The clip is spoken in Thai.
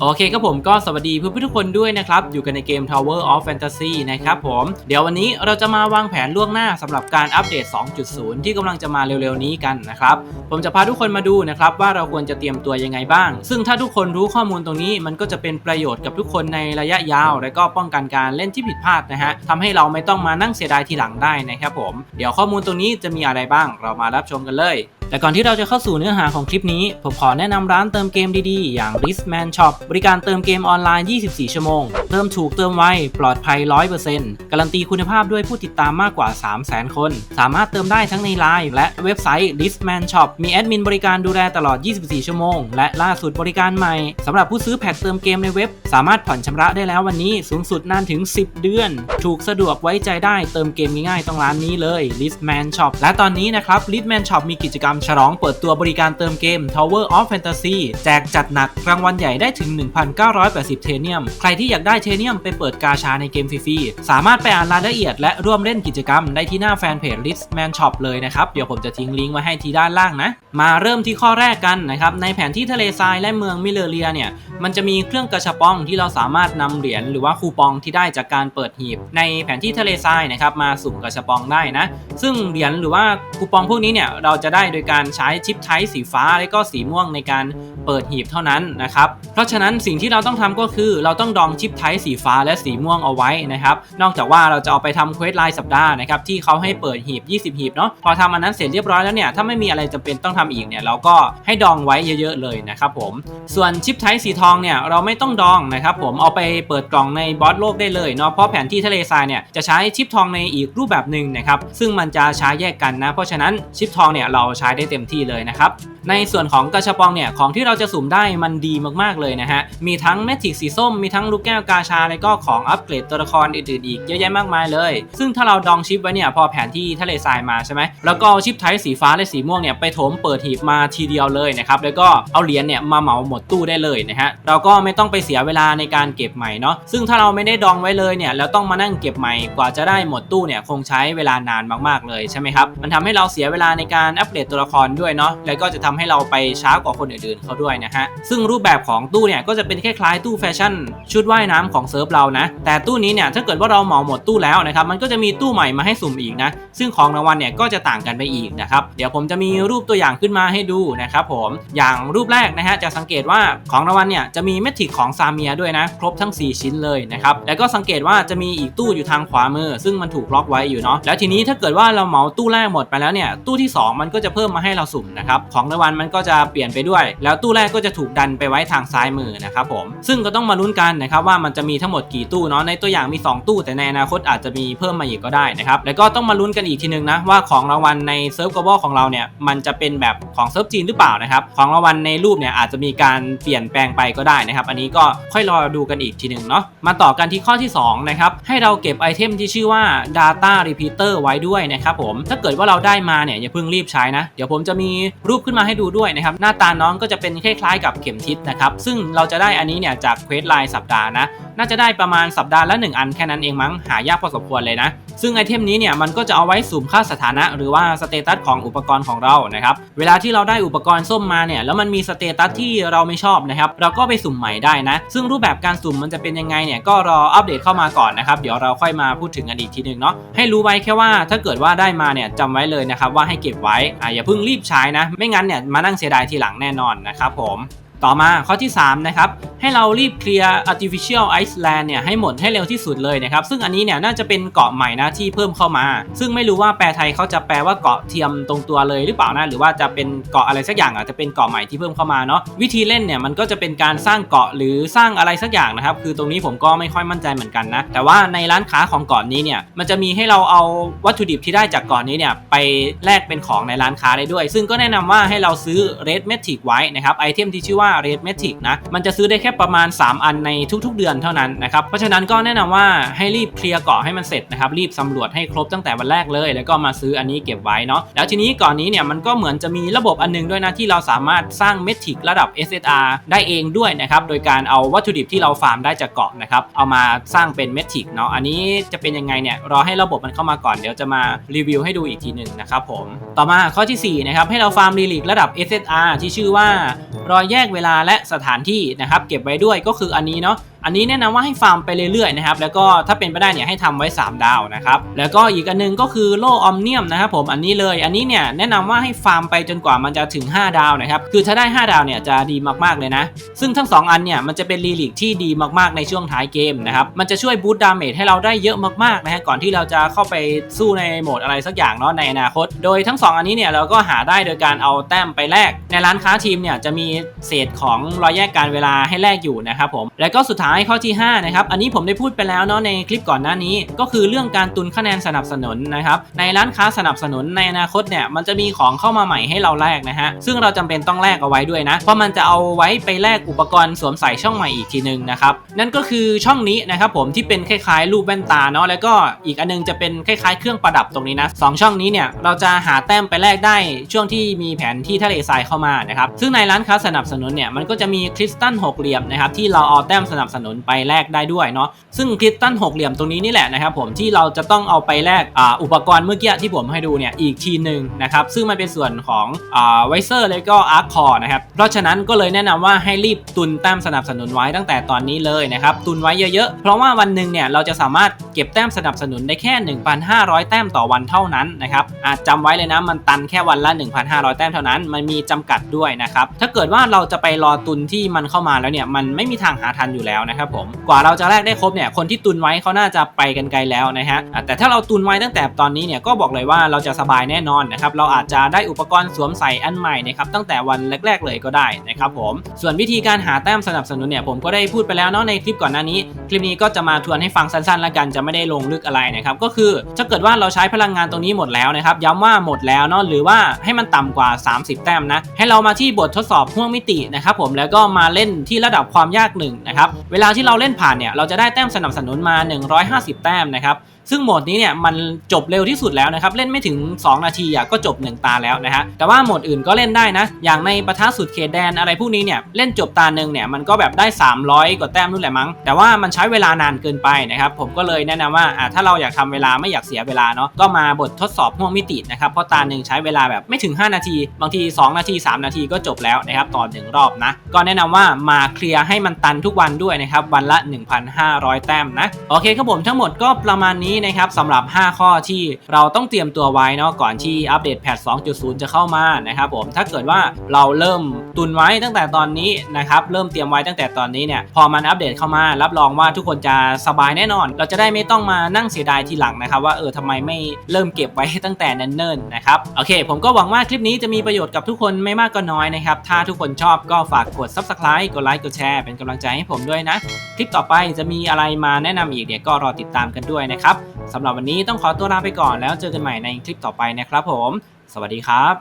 โอเคครับผมก็สวัสดีเพื่อนๆทุกคนด้วยนะครับ อยู่กันในเกม Tower of Fantasy นะครับผม เดี๋ยววันนี้เราจะมาวางแผนล่วงหน้าสำหรับการอัปเดต 2.0 ที่กำลังจะมาเร็วๆนี้กันนะครับ ผมจะพาทุกคนมาดูนะครับว่าเราควรจะเตรียมตัวยังไงบ้าง ซึ่งถ้าทุกคนรู้ข้อมูลตรงนี้มันก็จะเป็นประโยชน์กับทุกคนในระยะยาว และก็ป้องกันการเล่นที่ผิดพลาดนะฮะทำให้เราไม่ต้องมานั่งเสียดายทีหลังได้นะครับผมเดี๋ยวข้อมูลตรงนี้จะมีอะไรบ้างเรามารับชมกันเลยแต่ก่อนที่เราจะเข้าสู่เนื้อหาของคลิปนี้ ผมขอแนะนำร้านเติมเกมดีๆ อย่าง r i s m a n Shop บริการเติมเกมออนไลน์ 24 ชั่วโมง เติมถูกเติมไว ปลอดภัย 100%การันตีคุณภาพด้วยผู้ติดตามมากกว่า 300,000 คน สามารถเติมได้ทั้งในไลน์และเว็บไซต์ r i s m a n Shop มีแอดมินบริการดูแลตลอด 24 ชั่วโมง และล่าสุดบริการใหม่สำหรับผู้ซื้อแพ็คเติมเกมในเว็บ สามารถผ่อนชำระได้แล้ววันนี้สูงสุดนานถึง 10 เดือน ถูกสะดวกไว้ใจได้เติมเกมง่ายๆต้องร้านนี้เลย r i s m a n Shop และตอนนี้นะครับ r i s m a n Shop มีกิจกรรมฉลองเปิดตัวบริการเติมเกม Tower of Fantasy แจกจัดหนักรางวัลใหญ่ได้ถึง 1,980 เทเนียม ใครที่อยากได้เทเนียมไปเปิดกาชาในเกมฟรีๆ สามารถไปอ่านรายละเอียดและร่วมเล่นกิจกรรมได้ที่หน้าแฟนเพจ Listman Shop เลยนะครับ เดี๋ยวผมจะทิ้งลิงก์ไว้ให้ที่ด้านล่างนะ มาเริ่มที่ข้อแรกกันนะครับ ในแผนที่ทะเลทรายและเมืองมิเลเรียเนี่ย มันจะมีเครื่องกระชับปองที่เราสามารถนำเหรียญหรือว่าคูปองที่ได้จากการเปิดหีบ ในแผนที่ทะเลทรายนะครับมาสุ่มกระชับปองได้นะ ซึ่งเหรียญหรือว่าคูปองพวกนี้เนี่ยเราจะได้โดยการใช้ชิปไทป์สีฟ้าและก็สีม่วงในการเปิดหีบเท่านั้นนะครับ เพราะฉะนั้นสิ่งที่เราต้องทำก็คือ เราต้องดองชิปไทป์สีฟ้าและสีม่วงเอาไว้นะครับ นอกจากว่าเราจะเอาไปทำเควสรายสัปดาห์นะครับที่เขาให้เปิดหีบ 20 หีบเนาะพอทำอันนั้นเสร็จเรียบร้อยแล้วเนี่ยถ้าไม่มีอะไรจำเป็นต้องทำอีกเนี่ยเราก็ให้ดองไว้เยอะๆเลยนะครับผมส่วนชิปไทป์สีทองเนี่ยเราไม่ต้องดองนะครับผมเอาไปเปิดกล่องในบอสโลกได้เลยเนาะเพราะแผนที่ทะเลทรายเนี่ยจะใช้ชิปทองในอีกรูปแบบหนึ่งนะครับซึ่งมันจะใช้แยกกันนะ เพราะฉะนั้นชิปทองเนี่ยเราใช้ได้เต็มที่เลยนะครับ ในส่วนของกระชับปองเนี่ยของที่เราจะสุ่มได้มันดีมากๆเลยนะฮะ มีทั้งแมทิกสีส้ม มีทั้งลูกแก้วกาชา แล้วก็ของอัปเกรดตัวละครอื่นๆอีกเยอะแยะมากมายเลย ซึ่งถ้าเราดองชิปไว้เนี่ยพอแผนที่ทะเลทรายมาใช่ไหมแล้วก็เอาชิปไทสีฟ้าและสีม่วงเนี่ยไปโถมเปิดหีบมาทีเดียวเลยนะครับแล้วก็เอาเหรียญเนี่ยมาเหมาหมดตู้ได้เลยนะฮะเราก็ไม่ต้องไปเสียเวลาในการเก็บใหม่เนาะซึ่งถ้าเราไม่ได้ดองไว้เลยเนี่ยแล้วต้องมานั่งเก็บใหม่กว่าจะได้หมดตู้เนี่ยคงใช้เวลานานมากๆเลยใช่ไหมครับมันทำให้เราเสียเวลาในการอัปเดตตัวละครด้วยเนาะแล้วก็จะทำให้เราไปช้ากว่าคนอื่นๆเขาด้วยนะฮะ ซึ่งรูปแบบของตู้เนี่ยก็จะเป็นคล้ายๆตู้แฟชั่น ชุดว่ายน้ำของเซิร์ฟเรานะ แต่ตู้นี้เนี่ยถ้าเกิดว่าเราเหมาหมดตู้แล้วนะครับมันก็จะมีตู้ใหม่มาให้สุ่มอีกนะ ซึ่งของรางวัลเนี่ยก็จะต่างกันไปอีกนะครับ เดี๋ยวผมจะมีรูปตัวอย่างขึ้นมาให้ดูนะครับผม อย่างรูปแรกนะฮะจะสังเกตว่าของรางวัลเนี่ยจะมีเมทิกของซาเมียด้วยนะครบทั้ง 4 ชิ้นเลยนะครับ แล้วก็สังเกตว่าจะมีอีกตู้อยู่ทางขวามือ ซึ่งมันถูกล็อกไว้อยู่เนาะ แล้วทีนี้ถ้าเกิดว่าเราเหมาตู้แรกหมดไปแล้วเนี่ยตู้ที่ 2 มันก็จะเพิ่มมาให้เราสุ่มนะครับของรางวัลมันก็จะเปลี่ยนไปด้วย แล้วตู้แรกก็จะถูกดันไปไว้ทางซ้ายมือนะครับผมซึ่งก็ต้องมาลุ้นกันนะครับว่ามันจะมีทั้งหมดกี่ตู้เนาะในตัวอย่างมี 2 ตู้แต่ในอนาคตอาจจะมีเพิ่มมาอีกก็ได้นะครับแล้วก็ต้องมาลุ้นกันอีกทีนึงนะว่าของรางวัลในเซิร์ฟกบอของเราเนี่ยมันจะเป็นแบบของเซิร์ฟจีนหรือเปล่านะครับของรางวัลในรูปเนี่ยอาจจะมีการเปลี่ยนแปลงไปก็ได้นะครับอันนี้ก็ค่อยรอดูกันอีกทีหนึ่งเนาะมาต่อกันที่ข้อที่2นะครับให้เราเก็บไอเทมที่ชื่อว่า Data Repeater ไว้ด้วยนะครับผมถ้าเกิดว่าเราได้มาเนี่ยอย่าเพิ่งรีบใช้นะ เดี๋ยวผมจะมีรูปขึ้นมาให้ดูด้วยนะครับหน้าตาน้องก็จะเป็นคล้ายๆกับเข็มทิศนะครับซึ่งเราจะได้อันนี้เนี่ยจากเควสไลน์สัปดาห์นะน่าจะได้ประมาณสัปดาห์ละ 1 อันแค่นั้นเองมั้งหายากพอสมควรเลยนะ ซึ่งไอเทมนี้เนี่ยมันก็จะเอาไว้สุ่มค่าสถานะ หรือว่าสเตตัสของอุปกรณ์ของเรานะครับเวลาที่เราได้อุปกรณ์ส้มมาเนี่ยแล้วมันมีสเตตัสที่เราไม่ชอบนะครับเราก็ไปสุ่มใหม่ได้นะ ซึ่งรูปแบบการสุ่มมันจะเป็นยังไงเนี่ยก็รออัปเดตเข้ามาก่อนนะครับเดี๋ยวเราค่อยมาพูดถึงกันอีกทีหนึ่งเนาะให้รู้ไว้แค่ว่าถ้าเกิดว่าได้มาเนี่ยจำไว้เลยนะครับว่าให้เก็บไว้อ่าอย่าเพิ่งรีบใช้นะ ไม่งั้นเนี่ยมานั่งเสียดายทีหลังแน่นอนนะครับผม ต่อมาข้อที่ 3 นะครับ ให้เรารีบเคลียร์ artificial iceland เนี่ยให้หมดให้เร็วที่สุดเลยนะครับ ซึ่งอันนี้เนี่ยน่าจะเป็นเกาะใหม่นะที่เพิ่มเข้ามา ซึ่งไม่รู้ว่าแปลไทยเขาจะแปลว่าเกาะเทียมตรงตัวเลยหรือเปล่านะหรือว่าจะเป็นเกาะอะไรสักอย่างอาจจะเป็นเกาะใหม่ที่เพิ่มเข้ามาเนาะวิธีเล่นเนี่ยมันก็จะเป็นการสร้างเกาะหรือสร้างอะไรสักอย่างนะครับ คือตรงนี้ผมก็ไม่ค่อยมั่นใจเหมือนกันนะแต่ว่าในร้านค้าของเกาะนี้เนี่ยมันจะมีให้เราเอาวัตถุดิบที่ได้จากเกาะนี้เนี่ยไปแลกเป็นของในร้านค้าได้ด้วย ซึ่งก็แนะนำว่าให้เราซื้อ red metric ไว้นะครับไอเทมที่ชื่อว่า red metric นะมันจะซื้อได้แค่ประมาณ 3 อันในทุกๆ เดือนเท่านั้นนะครับเพราะฉะนั้นก็แนะนำว่าให้รีบเคลียร์เกาะให้มันเสร็จนะครับรีบสำรวจให้ครบตั้งแต่วันแรกเลย แล้วก็มาซื้ออันนี้เก็บไว้เนาะแล้วทีนี้ก่อนนี้เนี่ยมันก็เหมือนจะมีระบบอันนึงด้วยนะที่เราสามารถสร้างเมทริกระดับ SSR ได้เองด้วยนะครับโดยการเอาวัตถุดิบที่เราฟาร์มได้จากเกาะนะครับเอามาสร้างเป็นเมทริกเนาะอันนี้จะเป็นยังไงเนี่ยรอให้ระบบมันเข้ามาก่อนเดี๋ยวจะมารีวิวให้ดูอีกทีหนึ่งนะครับผมต่อมาข้อที่สี่นะครับให้เราฟาร์มรีลิกระดับ SSR ที่ชื่อว่ารอยแยกเวลาลาและสถานที่นะครับ เก็บไว้ด้วยก็คืออันนี้เนาะ อันนี้แนะนำว่าให้ฟาร์มไปเรื่อยๆนะครับแล้วก็ถ้าเป็นไปได้เนี่ยให้ทำไว้ 3 ดาวนะครับแล้วก็อีกอันหนึงก็คือโล่ออมเนียมนะครับผมอันนี้เลยอันนี้เนี่ยแนะนำว่าให้ฟาร์มไปจนกว่ามันจะถึง 5 ดาวนะครับคือถ้าได้ 5 ดาวเนี่ยจะดีมากๆเลยนะ ซึ่งทั้ง 2 อันเนี่ยมันจะเป็นรีลิกที่ดีมากๆในช่วงท้ายเกมนะครับมันจะช่วยบูตดาเมจให้เราได้เยอะมากๆนะฮะก่อนที่เราจะเข้าไปสู้ในโหมดอะไรสักอย่างเนาะในอนาคต โดยทั้ง 2 อันนี้เนี่ยเราก็หาได้โดยการเอาแต้มไปแลกในร้านค้าทีมเนี่ยจะมีเศษของรอยแยกการเวลาให้แลกอยู่นะครับผมแล้วก็สุดท้ายข้อที่5นะครับอันนี้ผมได้พูดไปแล้วเนาะในคลิปก่อนหน้านี้ ก็คือเรื่องการตุนคะแนนสนับสนุนนะครับในร้านค้าสนับสนุนในอนาคตเนี่ยมันจะมีของเข้ามาใหม่ให้เราแลกนะฮะซึ่งเราจำเป็นต้องแลกเอาไว้ด้วยนะ เพราะมันจะเอาไว้ไปแลกอุปกรณ์สวมใส่ช่องใหม่อีกทีนึงนะครับนั่นก็คือช่องนี้นะครับผมที่เป็นคล้ายๆรูปแว่นตาเนาะแล้วก็อีกอันนึงจะเป็นคล้ายๆเครื่องประดับตรงนี้นะสองช่องนี้เนี่ยเราจะหาแต้มไปแลกได้ช่วงที่มีแผนที่ทะเลทรายเข้ามานะครับซึ่งในร้านค้าสนับสนุนเนี่ยมันก็จะมีคริสตัลหกเหลี่ยมนะครับที่เราเอาแต้มสนับสนุนไปแลกได้ด้วยเนาะซึ่งคริสตัลหกเหลี่ยมตรงนี้นี่แหละนะครับผมที่เราจะต้องเอาไปแลกออุปกรณ์เมื่อกี้ที่ผมให้ดูเนี่ยอีกทีหนึ่งนะครับซึ่งมันเป็นส่วนของไวเซอร์แล้วก็อาร์คอร์นะครับเพราะฉะนั้นก็เลยแนะนำว่าให้รีบตุนแต้มสนับสนุนไว้ตั้งแต่ตอนนี้เลยนะครับตุนไว้เยอะๆ เพราะว่าวันหนึ่งเนี่ยเราจะสามารถ เก็บแต้มสนับสนุนได้แค่ 1,500 แต้มต่อวันเท่านั้นนะครับอาจจำไว้เลยนะมันตันแค่วันละ 1,500 แต้มเท่านั้น มันมีจำกัดด้วยนะครับถ้าเกิดว่าเราจะไปรอตุนที่มันเข้ามาแล้วเนี่ยมันไม่มีทางหาทันอยู่แล้วนะครับผมกว่าเราจะแลกได้ครบเนี่ยคนที่ตุนไว้เขาน่าจะไปกันไกลแล้วนะฮะอะแต่ถ้าเราตุนไว้ตั้งแต่ตอนนี้เนี่ยก็บอกเลยว่าเราจะสบายแน่นอนนะครับเราอาจจะได้อุปกรณ์สวมใส่อันใหม่นะครับตั้งแต่วันแรก ๆ เลยก็ได้นะครับผมส่วนวิธีการหาแต้มสนับสนุนเนี่ยผมก็ได้พูดไปแล้วเนาะในคลิปก่อนหน้านี้ คลิปนี้ก็จะมาทวนให้ฟังสั้นๆแล้วกันจะไม่ได้ลงลึกอะไรนะครับก็คือถ้าเกิดว่าเราใช้พลังงานตรงนี้หมดแล้วนะครับย้ำว่าหมดแล้วเนาะหรือว่าให้มันต่ำกว่า 30 แต้มนะให้เรามาที่บททดสอบห่วงมิตินะครับผมแล้วก็มาเล่นที่ระดับความยากหนึ่งนะครับเวลาที่เราเล่นผ่านเนี่ยเราจะได้แต้มสนับสนุนมา 150 แต้มนะครับ ซึ่งโหมดนี้เนี่ยมันจบเร็วที่สุดแล้วนะครับ เล่นไม่ถึง 2 นาทีอะก็จบ 1 ตาแล้วนะฮะแต่ว่าโหมดอื่นก็เล่นได้นะ อย่างในประทัสุดเขตแดนอะไรพวกนี้เนี่ยเล่นจบตาหนึ่งเนี่ยมันก็แบบได้ 300 กว่าแต้มนู่นแหละมั้ง แต่ว่ามันใช้เวลานานเกินไปนะครับผมก็เลยแนะนำว่าอะถ้าเราอยากทำเวลาไม่อยากเสียเวลาเนาะก็มาบททดสอบห่วงมิตินะครับเพราะตาหนึ่งใช้เวลาแบบไม่ถึง 5 นาที บางที 2 นาที 3 นาทีก็จบแล้วนะครับต่อหนึ่งรอบนะก็แนะนำว่ามาเคลียร์ให้มันตันทุกวันด้วยนะครับวันละ 1,500 แต้มนะโอเคครับผมทั้งหมดก็ประมาณนี้นะครับสำหรับ 5 ข้อที่เราต้องเตรียมตัวไว้เนาะก่อนที่อัปเดตแพท2.0 จะเข้ามานะครับผมถ้าเกิดว่าเราเริ่มตุนไว้ตั้งแต่ตอนนี้นะครับเริ่มเตรียมไว้ตั้งแต่ตอนนี้เนี่ยพอมันอัปเดตเข้ามา รับรองว่าทุกคนจะสบายแน่นอน เราจะได้ไม่ต้องมานั่งเสียดายทีหลังนะครับว่าเออทำไมไม่เริ่มเก็บไว้ตั้งแต่เนิ่นๆนะครับโอเค ผมก็หวังว่าคลิปนี้จะมีประโยชน์กับทุกคนไม่มากก็น้อยนะครับถ้าทุกคนชอบก็ฝากกด subscribe กดไลค์กดแชร์เป็นกำลังใจให้ผมด้วยนะ คลิปต่อไปจะมีอะไรมาแนะนำอีกเนี่ยก็รอติดตามกันด้วยนะครับสำหรับวันนี้ต้องขอตัวลาไปก่อนแล้วเจอกันใหม่ในคลิปต่อไปนะครับผม สวัสดีครับ